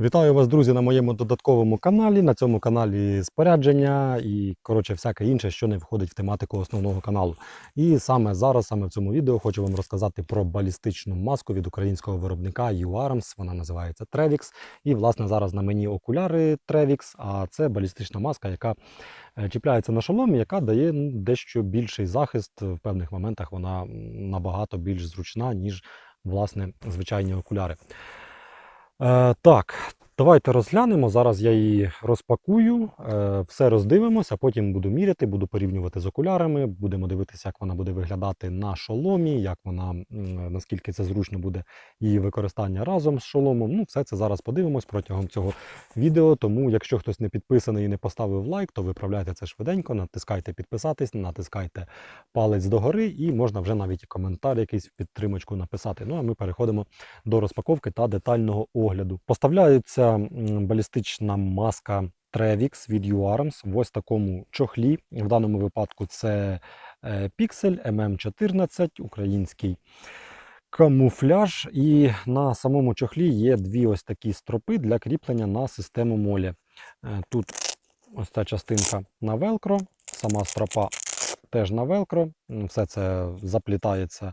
Вітаю вас, друзі, на моєму додатковому каналі. На цьому каналі спорядження і коротше всяке інше, що не входить в тематику основного каналу. І саме зараз, саме в цьому відео, хочу вам розказати про балістичну маску від українського виробника UARMS. Вона називається Trevix. І власне зараз на мені окуляри Trevix, а це балістична маска, яка е, чіпляється на шоломі, яка дає дещо більший захист. В певних моментах вона набагато більш зручна, ніж власне звичайні окуляри. Е, так, давайте розглянемо. Зараз я її розпакую, е, все роздивимося, потім буду міряти, буду порівнювати з окулярами, будемо дивитися, як вона буде виглядати на шоломі, як вона, наскільки це зручно буде її використання разом з шоломом. Ну, все це зараз подивимось протягом цього відео. Тому, якщо хтось не підписаний і не поставив лайк, то виправляйте це швиденько, натискайте підписатись, натискайте палець догори, і можна вже навіть коментар якийсь в підтримочку написати. Ну а ми переходимо до розпаковки та детального огляду. Поставляється балістична маска Trevix від UARMS в ось такому чохлі. В даному випадку це е, Pixel MM14, український камуфляж. І на самому чохлі є дві ось такі стропи для кріплення на систему молі. Е, Тут ось ця частинка на велкро, сама стропа теж на велкро. Все це заплітається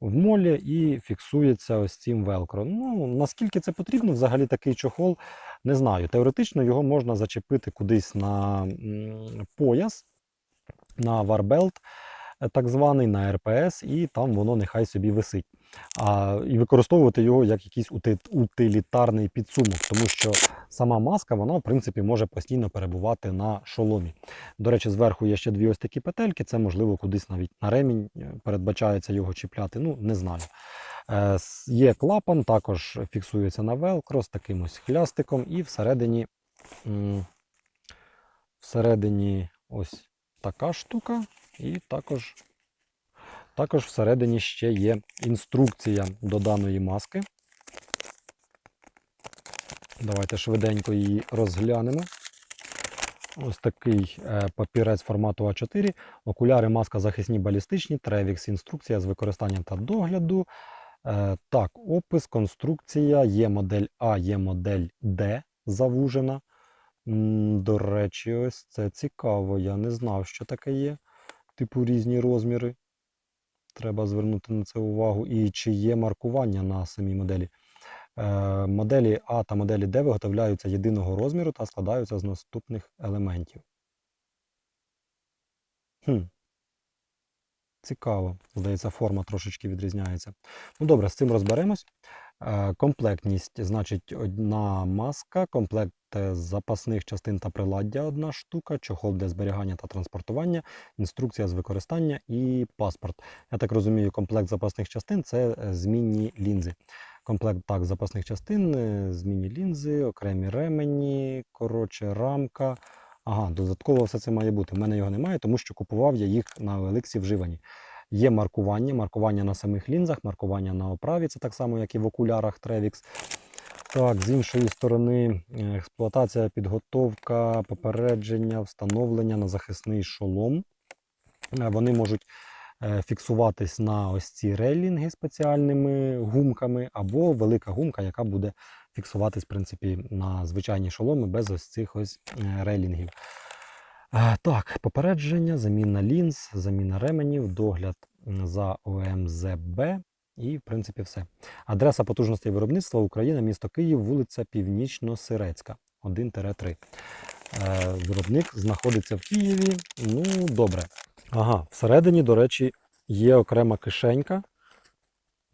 в молі і фіксується ось цим велкро. Ну, наскільки це потрібно, взагалі такий чохол, не знаю. Теоретично його можна зачепити кудись на пояс, на варбелт, е, так званий, на РПС, і там воно нехай собі висить. А, і використовувати його як якийсь утилітарний підсумок, тому що сама маска, вона, в принципі, може постійно перебувати на шоломі. До речі, зверху є ще дві ось такі петельки, це можливо кудись навіть на ремінь е, передбачається його чіпляти. Ну, не знаю. Е, Є клапан, також фіксується на велкро з таким ось хлястиком, і всередині, всередині ось така штука, і також, також всередині ще є інструкція до даної маски. Давайте швиденько її розглянемо. Ось такий е, папірець формату А4. Окуляри, маска захисні балістичні, Trevix, інструкція з використанням та догляду. Е, так, опис, конструкція. Є модель А, є модель Д завужена. До речі, ось це цікаво. Я не знав, що таке є. Типу різні розміри. Треба звернути на це увагу. І чи є маркування на самій моделі. Е, Моделі А та моделі Д виготовляються єдиного розміру та складаються з наступних елементів. Хм. Цікаво. Здається, форма трошечки відрізняється. Ну добре, з цим розберемось. Е, Комплектність, значить, одна маска, комплект е, запасних частин та приладдя одна штука, чохол для зберігання та транспортування, інструкція з використання і паспорт. Я так розумію, комплект запасних частин це змінні лінзи. Комплект так, запасних частин, е, змінні лінзи, окремі ремені, коротше, рамка. Ага, додатково все це має бути. У мене його немає, тому що купував я їх на Еликсі вживані. Є маркування, маркування на самих лінзах, маркування на оправі, це так само, як і в окулярах Trevix. Так, з іншої сторони, е, експлуатація, підготовка, попередження, встановлення на захисний шолом. Е, Вони можуть фіксуватись на ось ці рейлінги спеціальними гумками, або велика гумка, яка буде фіксуватись, в принципі, на звичайні шоломи без ось цих ось е, рейлінгів. Е, Так, попередження, заміна лінз, заміна ременів, догляд за ОМЗБ і, в принципі, все. Адреса потужностей виробництва Україна, місто Київ, вулиця Північно-Сирецька, 1-3. Е, Виробник знаходиться в Києві. Ну, добре. Ага, всередині, до речі, є окрема кишенька.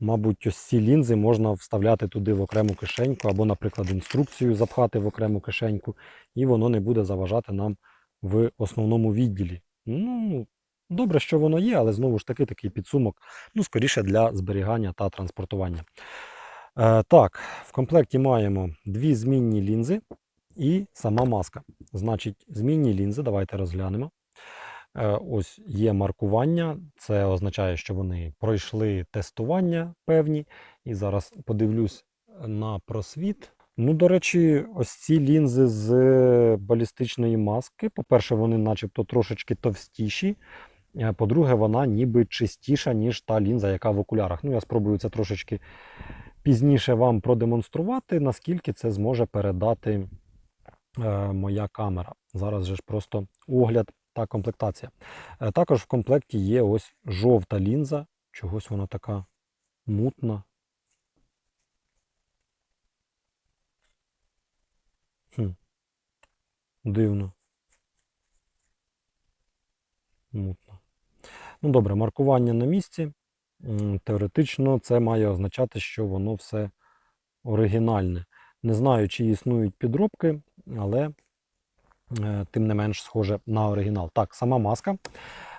Мабуть, ось ці лінзи можна вставляти туди в окрему кишеньку, або, наприклад, інструкцію запхати в окрему кишеньку, і воно не буде заважати нам в основному відділі. Ну, добре, що воно є, але знову ж таки такий підсумок, ну, скоріше для зберігання та транспортування. Е, так, в комплекті маємо дві змінні лінзи і сама маска. Значить, змінні лінзи, давайте розглянемо. Е, Ось є маркування, це означає, що вони пройшли тестування певні. І зараз подивлюсь на просвіт. Ну, до речі, ось ці лінзи з балістичної маски. По-перше, вони начебто трошечки товстіші. Е, По-друге, вона ніби чистіша, ніж та лінза, яка в окулярах. Ну, я спробую це трошечки пізніше вам продемонструвати, наскільки це зможе передати е, моя камера. Зараз же ж просто огляд та комплектація. Е, також в комплекті є ось жовта лінза. Чогось вона така мутна. Хм. Дивно. Мутно. Ну добре, маркування на місці. Теоретично це має означати, що воно все оригінальне. Не знаю, чи існують підробки, але тим не менш схоже на оригінал. Так, сама маска.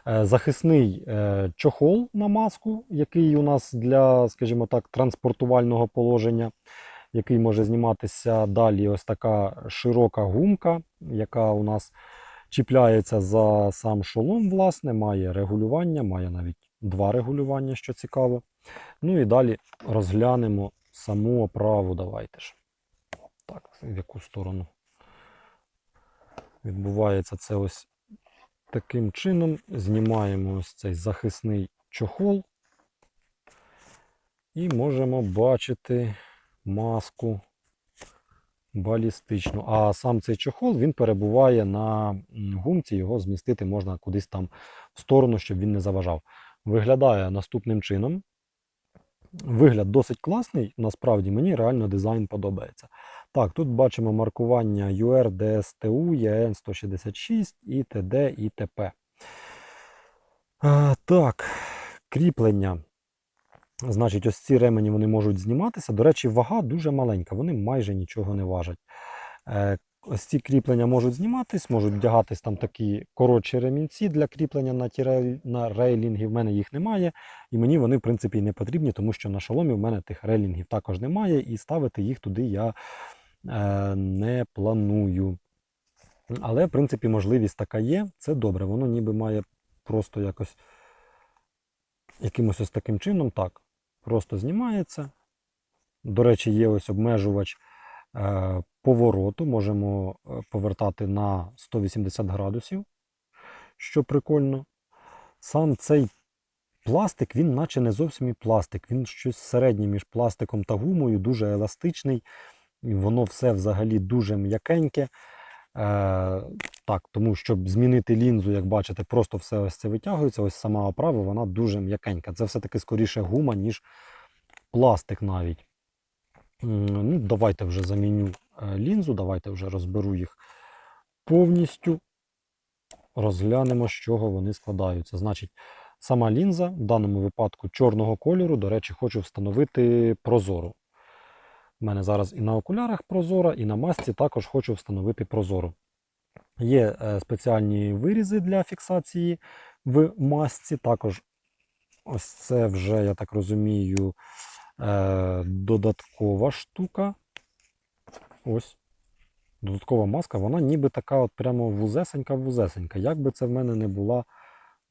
Е, Захисний е, чохол на маску, який у нас для, скажімо так, транспортувального положення, який може зніматися далі. Ось така широка гумка, яка у нас чіпляється за сам шолом, власне, має регулювання, має навіть два регулювання, що цікаво. Ну і далі розглянемо саму оправу. Давайте ж. Так, в яку сторону відбувається це ось таким чином. Знімаємо ось цей захисний чохол. І можемо бачити маску балістичну. А сам цей чохол він перебуває на гумці, його змістити можна кудись там в сторону, щоб він не заважав. Виглядає наступним чином. Вигляд досить класний, насправді мені реально дизайн подобається. Так, тут бачимо маркування UR, DSTU, EN 166 і ТД і ТП. Так, кріплення. Значить, ось ці ремені вони можуть зніматися. До речі, вага дуже маленька, вони майже нічого не важать. Е, Ось ці кріплення можуть зніматись, можуть вдягатись там такі коротші ремінці для кріплення на ті рей- на рейлінги. В мене їх немає, і мені вони, в принципі, і не потрібні, тому що на шоломі в мене тих рейлінгів також немає, і ставити їх туди я не планую. Але, в принципі, можливість така є. Це добре. Воно ніби має просто якось якимось ось таким чином. Так, просто знімається. До речі, є ось обмежувач е, повороту. Можемо е, повертати на 180 градусів, що прикольно. Сам цей пластик, він наче не зовсім і пластик. Він щось середнє між пластиком та гумою, дуже еластичний. Воно все взагалі дуже м'якеньке. Е, так, тому щоб змінити лінзу, як бачите, просто все ось це витягується. Ось сама оправа, вона дуже м'якенька. Це все-таки скоріше гума, ніж пластик навіть. Ну, давайте вже заміню е, лінзу, давайте вже розберу їх повністю. Розглянемо, з чого вони складаються. Значить, сама лінза, в даному випадку чорного кольору, до речі, хочу встановити прозору. У мене зараз і на окулярах прозора, і на масці також хочу встановити прозору. Є е, спеціальні вирізи для фіксації в масці. Також ось це вже, я так розумію, е, додаткова штука. Ось. Додаткова маска, вона ніби така от прямо вузесенька-вузесенька. Як би це в мене не була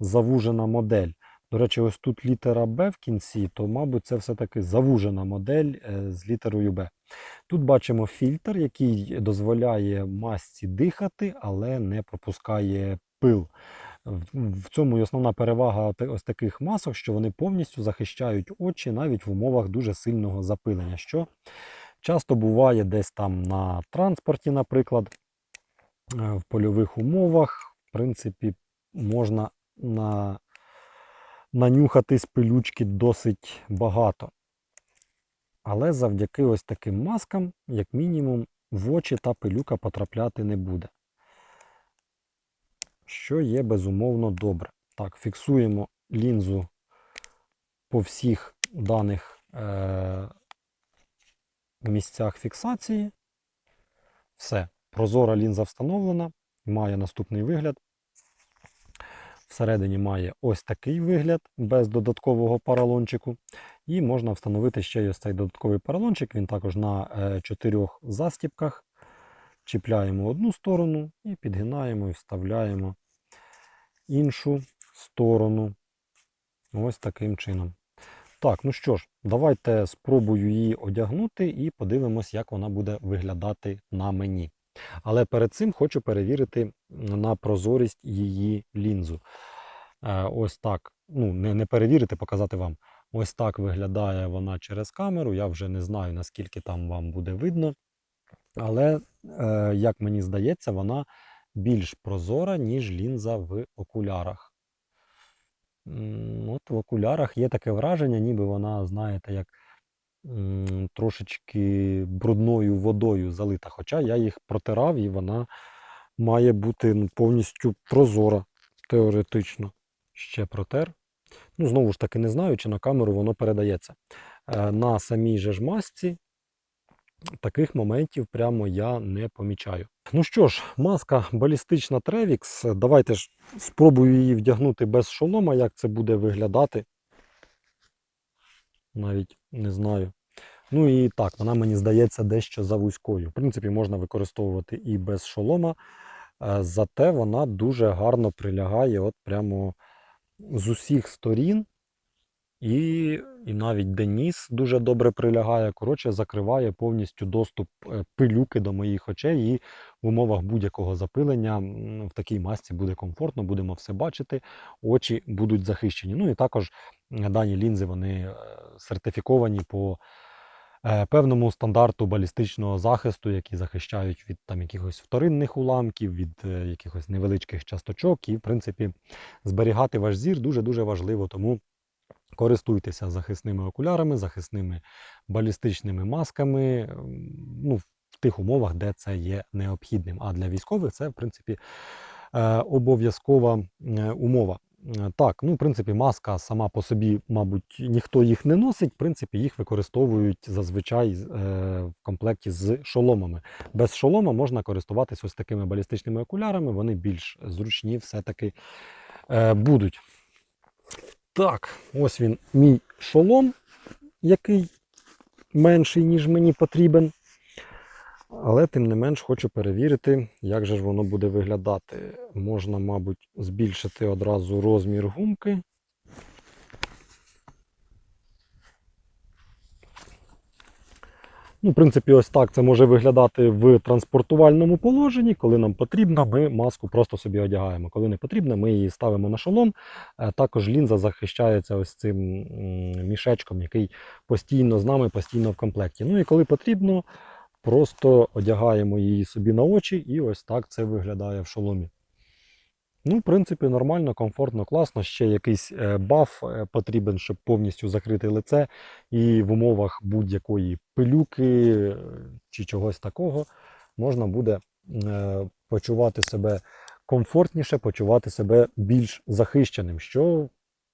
завужена модель. До речі, ось тут літера Б в кінці, то, мабуть, це все-таки завужена модель е, з літерою Б. Тут бачимо фільтр, який дозволяє масці дихати, але не пропускає пил. В цьому і основна перевага ось таких масок, що вони повністю захищають очі навіть в умовах дуже сильного запилення, що часто буває десь там на транспорті, наприклад, е, в польових умовах. В принципі, можна на... нанюхатись пилючки досить багато. Але завдяки ось таким маскам, як мінімум, в очі та пилюка потрапляти не буде. Що є безумовно добре. Так, фіксуємо лінзу по всіх даних е- місцях фіксації. Все, прозора лінза встановлена, має наступний вигляд. Всередині має ось такий вигляд без додаткового поролончику. І можна встановити ще ось цей додатковий поролончик. Він також на е, чотирьох застіпках. Чіпляємо одну сторону і підгинаємо і вставляємо іншу сторону. Ось таким чином. Так, ну що ж, давайте спробую її одягнути і подивимось, як вона буде виглядати на мені. Але перед цим хочу перевірити на прозорість її лінзу. Е, Ось так. Ну, не, не перевірити, показати вам. Ось так виглядає вона через камеру. Я вже не знаю, наскільки там вам буде видно. Але, е, як мені здається, вона більш прозора, ніж лінза в окулярах. От в окулярах є таке враження, ніби вона, знаєте, як трошечки брудною водою залита. Хоча я їх протирав і вона має бути ну, повністю прозора, теоретично. Ще протер. Ну, знову ж таки, не знаю, чи на камеру воно передається. Е, На самій же ж масці таких моментів прямо я не помічаю. Ну що ж, маска балістична Trevix. Давайте ж спробую її вдягнути без шолома, як це буде виглядати. Навіть не знаю. Ну і так, вона мені здається дещо завузькою. В принципі, можна використовувати і без шолома, е, зате вона дуже гарно прилягає от прямо з усіх сторін. І, і навіть Деніс дуже добре прилягає. Коротше, закриває повністю доступ е, пилюки до моїх очей. І в умовах будь-якого запилення в такій масці буде комфортно, будемо все бачити, очі будуть захищені. Ну і також дані лінзи вони е, сертифіковані по е, певному стандарту балістичного захисту, які захищають від там якихось вторинних уламків, від якихось невеличких часточок. І, в принципі, зберігати ваш зір дуже-дуже важливо. Тому користуйтеся захисними окулярами, захисними балістичними масками. Ну, в тих умовах, де це є необхідним. А для військових це, в принципі, е, обов'язкова е, умова. Е, Так, ну, в принципі, маска сама по собі, мабуть, ніхто їх не носить. В принципі, їх використовують зазвичай в комплекті з шоломами. Без шолома можна користуватися ось такими балістичними окулярами, вони більш зручні все-таки будуть. Так, ось він, мій шолом, який менший, ніж мені потрібен. Але тим не менш хочу перевірити, як же ж воно буде виглядати. Можна, мабуть, збільшити одразу розмір гумки. Ну, в принципі, ось так це може виглядати в транспортувальному положенні. Коли нам потрібно, ми маску просто собі одягаємо. Коли не потрібно, ми її ставимо на шолом. Е, Також лінза захищається ось цим мішечком, який постійно з нами, постійно в комплекті. Ну і коли потрібно, просто одягаємо її собі на очі, і ось так це виглядає в шоломі. Ну, в принципі, нормально, комфортно, класно. Ще якийсь е, баф е, потрібен, щоб повністю закрити лице. І в умовах будь-якої пилюки е, чи чогось такого можна буде почувати себе комфортніше, почувати себе більш захищеним, що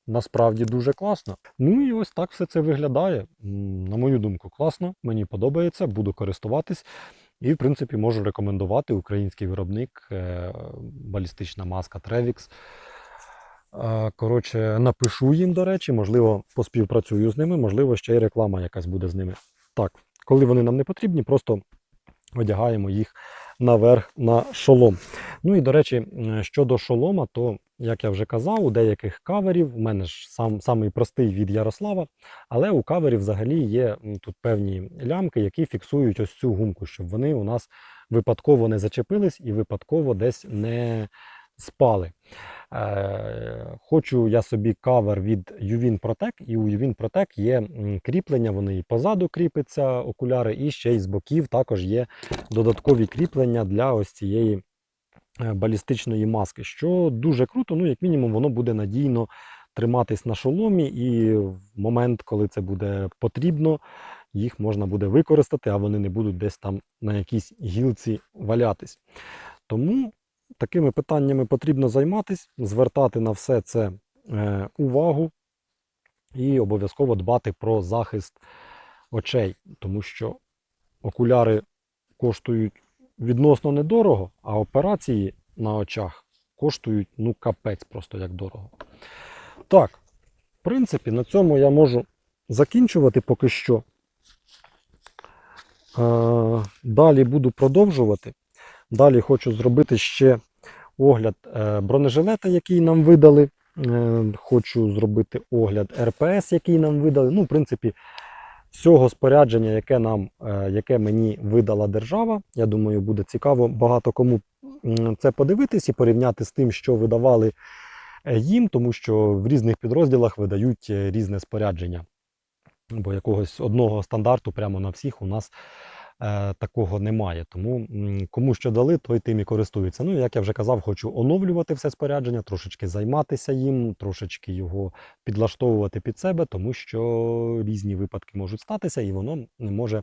насправді дуже класно. Ну і ось так все це виглядає. На мою думку, класно, мені подобається, буду користуватись. І, в принципі, можу рекомендувати український виробник е, балістична маска Trevix. Коротше, напишу їм, до речі, можливо, поспівпрацюю з ними, можливо, ще й реклама якась буде з ними. Так, коли вони нам не потрібні, просто одягаємо їх наверх на шолом. Ну і до речі, е, щодо шолома, то, як я вже казав, у деяких каверів, у мене ж сам, самий простий від Ярослава, але у каверів взагалі є тут певні лямки, які фіксують ось цю гумку, щоб вони у нас випадково не зачепились і випадково десь не спали. Е, хочу я собі кавер від Uvin Protec, і у Uvin Protec є кріплення, вони і позаду кріпиться окуляри, і ще й з боків також є додаткові кріплення для ось цієї е, балістичної маски, що дуже круто, ну, як мінімум, воно буде надійно триматись на шоломі, і в момент, коли це буде потрібно, їх можна буде використати, а вони не будуть десь там на якійсь гілці валятись. Тому такими питаннями потрібно займатись, звертати на все це е, увагу і обов'язково дбати про захист очей, тому що окуляри коштують відносно недорого, а операції на очах коштують ну капець просто як дорого. Так, в принципі, на цьому я можу закінчувати поки що. Е, Далі буду продовжувати. Далі хочу зробити ще огляд е, бронежилета, який нам видали. Е, Хочу зробити огляд РПС, який нам видали. Ну, в принципі, всього спорядження, яке нам, е, яке мені видала держава. Я думаю, буде цікаво багато кому це подивитись і порівняти з тим, що видавали їм, тому що в різних підрозділах видають різне спорядження. бо якогось одного стандарту прямо на всіх у нас такого немає. Тому кому що дали, той тим і користується. Ну, як я вже казав, хочу оновлювати все спорядження, трошечки займатися їм, трошечки його підлаштовувати під себе, тому що різні випадки можуть статися, і воно може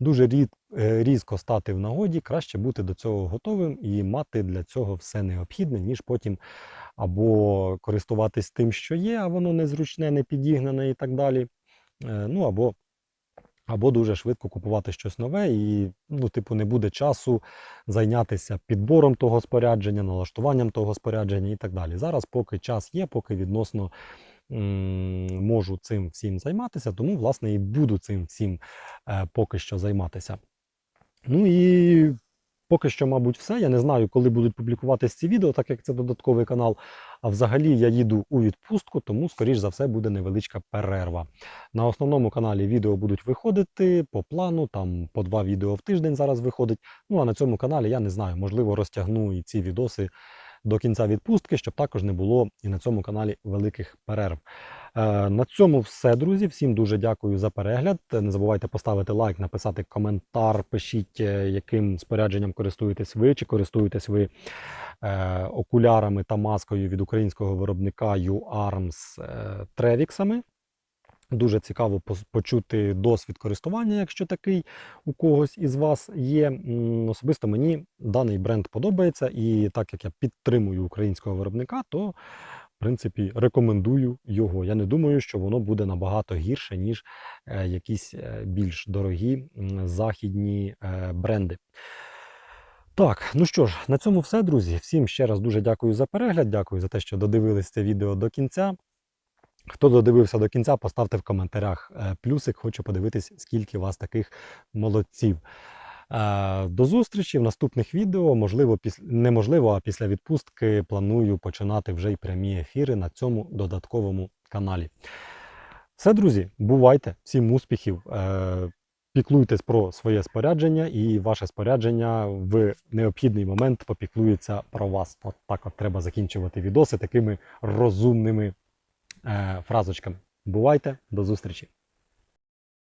дуже рід, е, різко стати в нагоді. Краще бути до цього готовим і мати для цього все необхідне, ніж потім або користуватись тим, що є, а воно незручне, не підігнане і так далі. Е, Ну або або дуже швидко купувати щось нове, і ну, типу, не буде часу зайнятися підбором того спорядження, налаштуванням того спорядження і так далі. Зараз, поки час є, поки відносно м, можу цим всім займатися, тому власне і буду цим всім е, поки що займатися. Ну і поки що, мабуть, все. Я не знаю, коли будуть публікуватись ці відео, так як це додатковий канал. А взагалі я їду у відпустку, тому, скоріш за все, буде невеличка перерва. На основному каналі відео будуть виходити по плану, там по два відео в тиждень зараз виходить. Ну а на цьому каналі я не знаю, можливо, розтягну і ці відоси до кінця відпустки, щоб також не було і на цьому каналі великих перерв. Е, На цьому все, друзі. Всім дуже дякую за перегляд. Не забувайте поставити лайк, написати коментар, пишіть, е, яким спорядженням користуєтесь ви, чи користуєтесь ви е, окулярами та маскою від українського виробника UARMS Тревіксами. Дуже цікаво почути досвід користування, якщо такий у когось із вас є. Особисто мені даний бренд подобається, і так як я підтримую українського виробника, то принципі рекомендую його. Я не думаю, що воно буде набагато гірше, ніж е, якісь е, більш дорогі західні е, бренди. Так, ну що ж, на цьому все, друзі. Всім ще раз дуже дякую за перегляд. Дякую за те, що додивились це відео до кінця. Хто додивився до кінця, поставте в коментарях плюсик. Хочу подивитись, скільки вас таких молодців. Е, До зустрічі в наступних відео. Можливо, піс... неможливо, а після відпустки планую починати вже й прямі ефіри на цьому додатковому каналі. Все, друзі, бувайте, всім успіхів. Е, Піклуйтесь про своє спорядження, і ваше спорядження в необхідний момент попіклується про вас. От так от треба закінчувати відоси такими розумними е, фразочками. Бувайте, до зустрічі!